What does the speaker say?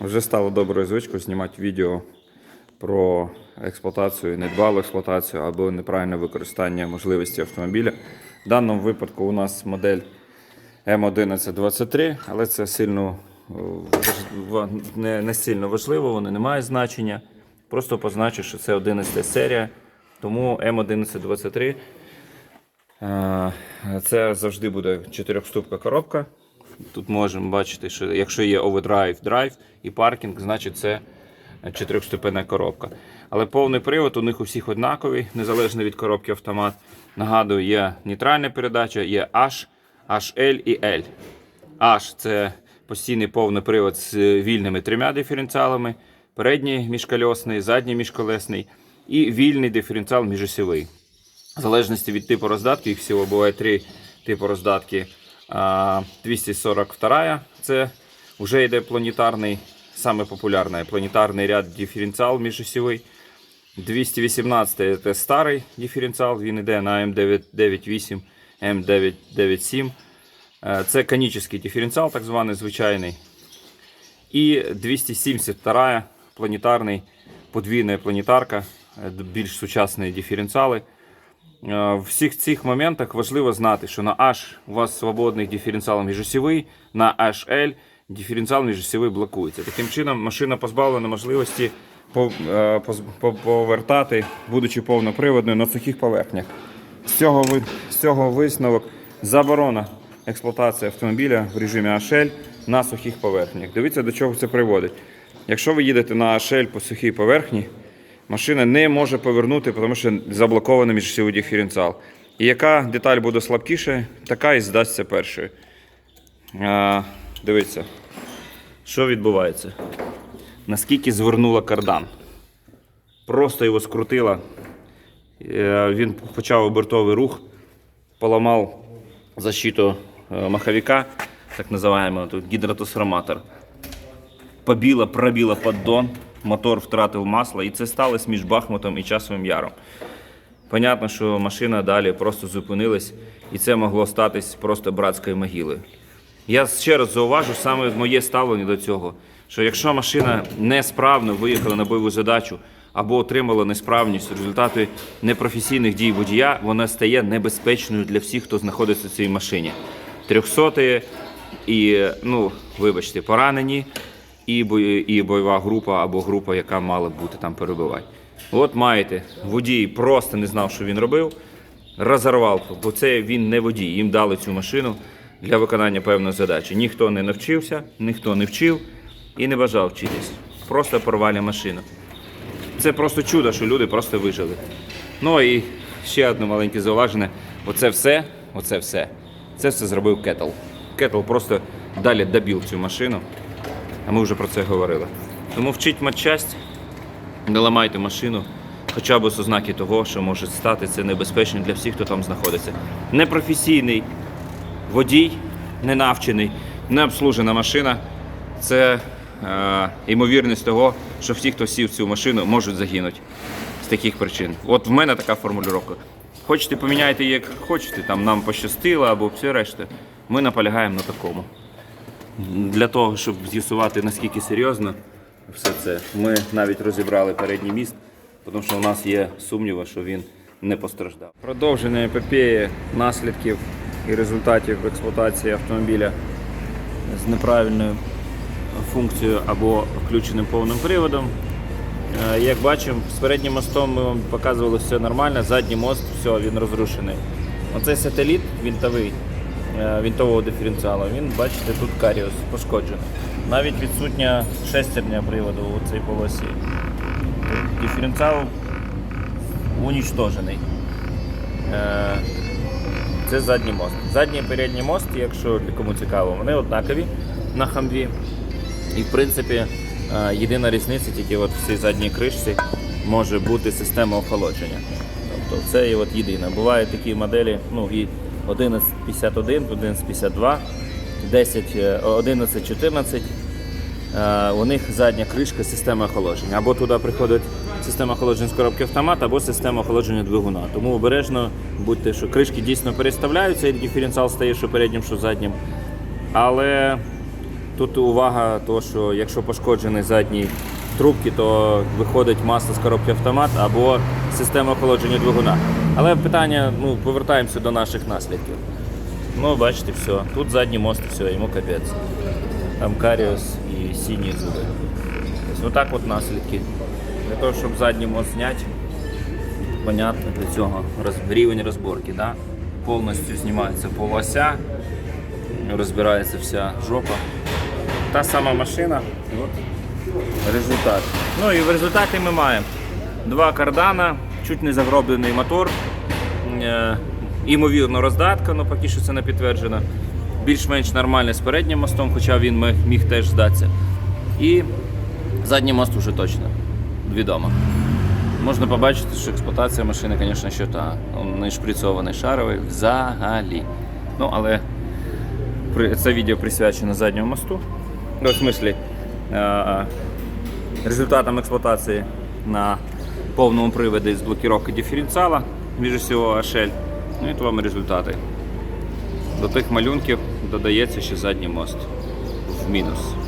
Вже стало доброю звичкою знімати відео про експлуатацію, недбалу експлуатацію або неправильне використання можливості автомобіля. В даному випадку у нас модель М1123, але це сильно е, не, не сильно важливо, воно не має значення. Просто позначу, що це 11 серія. Тому М1123 е, це завжди буде чотирьохступка коробка. Тут можемо бачити, що якщо є overdrive, драйв і паркінг, значить це чотирьохступенна коробка. Але повний привод у них у всіх однаковий, незалежно від коробки автомат. Нагадую, є нейтральна передача, є H, HL і L. H це постійний повний привод з вільними трьома диференціалами, передній міжкольосний, задній міжколесний і вільний диференціал міжосьовий. В залежності від типу роздатки, їх всього буває три типу роздатки. А, 242 це вже йде планетарний, саме популярний планетарний ряд диференціал міжосьовий. 218 це старий диференціал, він йде на М998, М997. Е, Це конічний диференціал, так званий звичайний. І 272 планетарний, подвійна планетарка, е, більш сучасні диференціали. Е, В всіх цих моментах важливо знати, що на H у вас свободний диференціал міжосьовий, на HL диференціал міжосьовий блокується. Таким чином, машина позбавлена можливості е, повертати, будучи повноприводною на сухих поверхнях. З цього, з цього висновок заборона експлуатації автомобіля в режимі HL на сухих поверхнях. Дивіться, до чого це приводить. Якщо ви їдете на HL по сухій поверхні, машина не може повернути, тому що заблокований міжсілий диференціал. І яка деталь буде слабкіша, така і здасться першою. А, дивіться, що відбувається. Наскільки звернула кардан. Просто його скрутила. Е, Він почав обертовий рух, поламав защиту е, маховика, так називаємо тут гідротосформатор побіла, пробіла поддон, мотор втратив масло, і це сталося між Бахмутом і Часовим Яром. Понятно, що машина далі просто зупинилась, і це могло статись просто братською могилою. Я ще раз зауважу саме моє ставлення до цього, що якщо машина несправно виїхала на бойову задачу або отримала несправність в результаті непрофесійних дій водія, вона стає небезпечною для всіх, хто знаходиться в цій машині. Трьохсоті і, ну, вибачте, поранені, і, і бойова група або група, яка мала бути там перебувати. От маєте, водій просто не знав, що він робив, розорвав, бо це він не водій. Їм дали цю машину для виконання певної задачі. Ніхто не навчився, ніхто не вчив і не бажав вчитись. Просто порвали машину. Це просто чудо, що люди просто вижили. Ну і ще одне маленьке зауваження. Оце все, оце все. Це все зробив Кетл. Кетл просто далі добив цю машину. А ми вже про це говорили. Тому вчіть матчасть, не ламайте машину, хоча б з ознаки того, що може стати це небезпечно для всіх, хто там знаходиться. Непрофесійний водій, ненавчений, необслужена машина. Це е, ймовірність того, що всі, хто сів в цю машину, можуть загинути з таких причин. От в мене така формулювання. Хочете поміняйте як хочете, там нам пощастило або все решта. Ми наполягаємо на такому. Для того, щоб з'ясувати наскільки серйозно все це, ми навіть розібрали передній міст, тому що у нас є сумніви, що він не постраждав. Продовження епопеї наслідків і результатів експлуатації автомобіля з неправильною функцією або включеним повним приводом. Е, Як бачимо, з переднім мостом ми вам показували все нормально, задній мост, все, він розрушений. Оцей сателіт вінтовий, вінтового диференціалу, він, бачите, тут каріус пошкоджений. Навіть відсутня шестерня приводу у цій полосі. Тут Диференціал унічтожений. Е, Це задній мост. Задній і передній мост, якщо кому цікаво, вони однакові на хамві. І в принципі, е, єдина різниця тільки от в цій задній кришці може бути система охолодження. Тобто це от єдина. Бувають такі моделі, ну і 1151, 1152, 10, е, 1114. Е, У них задня кришка система охолодження. Або туди приходить система охолодження з коробки автомат, або система охолодження двигуна. Тому обережно будьте, що кришки дійсно переставляються, і диференціал стає що переднім, що заднім. Але Тут увага, то, що якщо пошкоджений задній трубки, то виходить масло з коробки автомат або система охолодження двигуна. Але питання, ну, повертаємося до наших наслідків. Ну, бачите, все. Тут задній мост, все, йому капець. Там каріус і сині зуби. Тобто, отак от наслідки. Для того, щоб задній мост зняти, понятно, для цього рівень розборки. Да? Повністю знімається полося, розбирається вся жопа. Та сама машина. От результат. Ну і в результаті ми маємо два кардана, чуть не загроблений мотор, е, імовірно роздатка, але поки що це не підтверджено. Більш-менш нормальний з переднім мостом, хоча він міг теж здатися. І задній мост уже точно відомо. Можна побачити, що експлуатація машини, звісно, що та. Не шприцований шаровий взагалі. Ну, але це відео присвячено задньому мосту. Ну, в смислі, е, результатам експлуатації на повному приводі з блокировки диференціала, між усього HL. Ну і то вам результати. До тих малюнків додається ще задній мост в мінус.